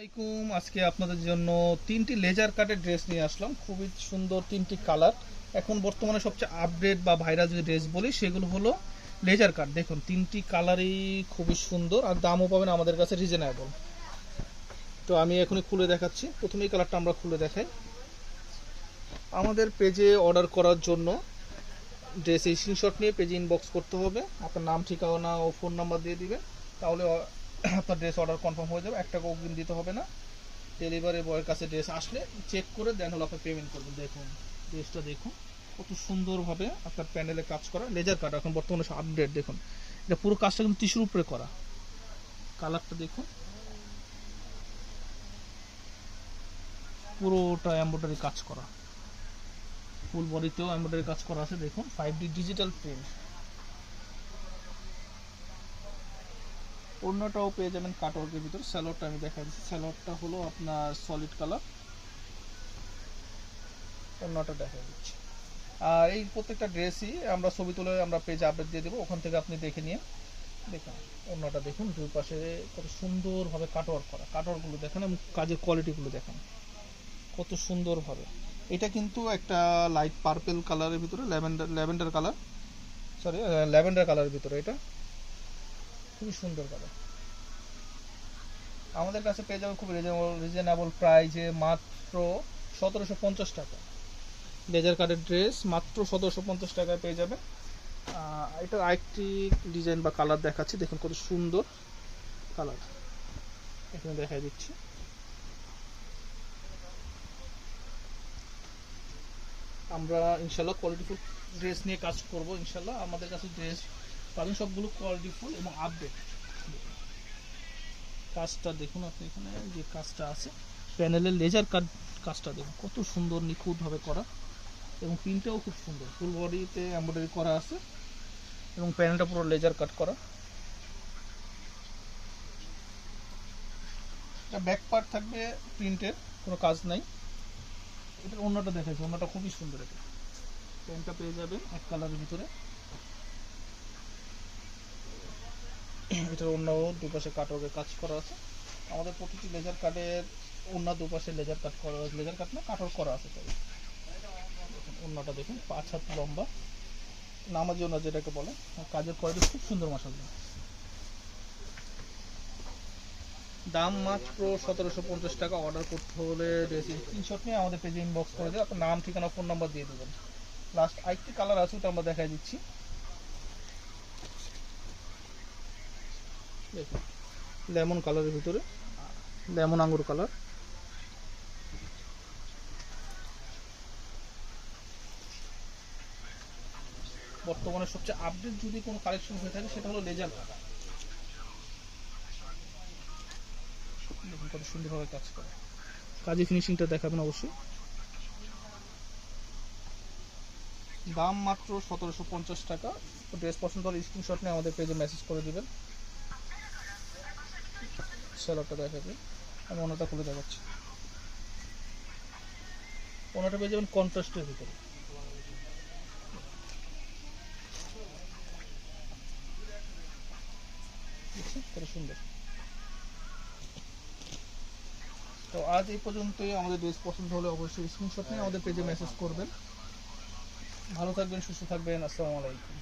আসসালামাইকুম আজকে আপনাদের জন্য তিনটি লেজার কাটের ড্রেস নিয়ে আসলাম। খুবই সুন্দর তিনটি কালার এখন বর্তমানে সবচেয়ে আপডেট বা ভাইরাল যে ড্রেস বলি, সেগুলো হলো লেজার কাট দেখুন, তিনটি কালারই খুবই সুন্দর আর দামও পাবেন আমাদের কাছে রিজনেবল তো আমি এখনই খুলে দেখাচ্ছি। প্রথমে এই কালারটা আমরা খুলে দেখাই। আমাদের পেজে অর্ডার করার জন্য ড্রেস স্ক্রিনশট নিয়ে পেজে ইনবক্স করতে হবে। আপনার নাম, ঠিকানা ও ফোন নাম্বার দিয়ে দিবেন। তাহলে আপনার ড্রেস অর্ডার কনফার্ম হয়ে যাবে। একটা অগ্রিম দিতে হবে না। ডেলিভারি বয়ের কাছে ড্রেস আসলে চেক করে দেন হলো আপনি পেমেন্ট করবেন। দেখুন ড্রেসটা দেখুন। কত সুন্দরভাবে আপনার প্যানেলে কাজ করা। লেজার কাট এখন বর্তমানে আপডেট দেখুন। এটা পুরো কাজটা কিন্তু টিস্যুর উপরে করা। কালারটা দেখুন। পুরোটা এমব্রয়ডারি কাজ করা। ফুল বডিতেও এমব্রয়ডারি কাজ করা আছে, দেখুন। ফাইভ ডি ডিজিটাল প্রিন্ট অন্যটাও পেয়ে যাবেন কাটওয়ার্কের ভিতর। স্যালোডটা আমি দেখা দিচ্ছি। স্যালোডটা হলো আপনার সলিড কালার অন্যটা দেখা দিচ্ছি। আর এই প্রত্যেকটা ড্রেসই আমরা ছবি তুলে আমরা পেজে আপডেট দিয়ে দেবো। ওখান থেকে আপনি দেখে নিয়ে দেখুন, অন্যটা দেখুন। দুই পাশে কত সুন্দরভাবে কাটওয়ার্ক করা। কাটওয়ার্কগুলো দেখেন এবং কাজের কোয়ালিটিগুলো দেখেন। কত সুন্দরভাবে। এটা কিন্তু একটা লাইট পার্পেল কালারের ভিতরে lavender lavender colour sorry lavender কালারের ভিতরে এটা। খুবই সুন্দর কালার আমাদের কাছে পেয়ে যাবেন খুব রিজনেবল প্রাইজে মাত্র সতেরোশো পঞ্চাশ টাকা। লেজার কার্ডের ড্রেস মাত্র সতেরোশো পঞ্চাশ টাকায় পেয়ে যাবে এটার আরেকটি ডিজাইন বা কালার দেখাচ্ছি, দেখুন কত সুন্দর কালার এখানে দেখাই দিচ্ছি। আমরা ইনশাল্লাহ কোয়ালিটিফুল ড্রেস নিয়ে কাজ করব, ইনশাল্লাহ। আমাদের কাছে ড্রেস পাবেন সবগুলো কোয়ালিটিফুল এবং আপডেট কাজটা দেখুন আপনি এখানে, যে কাজটা আছে প্যানেলের লেজার কাট কাজটা দেখুন, কত সুন্দর নিখুঁতভাবে করা এবং প্রিন্টটাও খুব সুন্দর। ফুল বডিতে এমব্রয়ডারি করা আছে এবং প্যানেলটা পুরো লেজার কাট করা। এটা ব্যাক পার্ট থাকবে প্রিন্টের কোনো কাজ নাই। এটার অন্যটা দেখাচ্ছি অন্যটা খুবই সুন্দর এটা। প্যান্টটা পেয়ে যাবেন এক কালারের ভিতরে। এটার অন্য দুপাশে কাটওয়ার্কের কাজ করা আছে। আমাদের প্রতিটি লেজার কাটের অন্য দুপাশে লেজার কাট করা লেজার কাট না কাটওয়ার্ক করা আছে দেখুন, অন্যটা দেখুন পাঁচ হাত লম্বা। নামাজি অন্য যেটাকে বলে কাজের কোয়ালিটি খুব সুন্দর মাসাল্লাহ দাম মাত্র সতেরোশো পঞ্চাশ টাকা। অর্ডার করতে হলে স্ক্রিনশট নিয়ে আমাদের পেজে ইনবক্স করে দেবে আপনার নাম ঠিকানা ফোন নাম্বার দিয়ে দেবেন। লাস্ট আরেকটি কালার আছে ওটা আমরা দেখাই দিচ্ছি। লেমন কালারের ভিতরে। লেমন আঙ্গুর কালার। বর্তমানে সবচেয়ে আপডেট যদি কোনো কালেকশন হয়ে থাকে, সেটা হলো লেজার দেখুন কত সুন্দরভাবে কাজ করে। কাজে ফিনিশিংটা দেখাবেন অবশ্যই। দাম মাত্র সতেরোশো পঞ্চাশ টাকা। ড্রেস পছন্দ হলে স্ক্রিনশট নিয়ে আমাদের পেজে মেসেজ করে দিবেন। দেখাবে। আমি ওনাটা খুলে দেখাচ্ছি। ওনাটা পেয়ে যাবেন কন্ট্রাস্টের ভিতরে। সুন্দর। তো আজ এই পর্যন্তই। আমাদের ড্রেস পছন্দ হলে অবশ্যই স্ক্রিনশট নিয়ে আমাদের পেজে মেসেজ করবেন। ভালো থাকবেন, সুস্থ থাকবেন। আসসালামু আলাইকুম।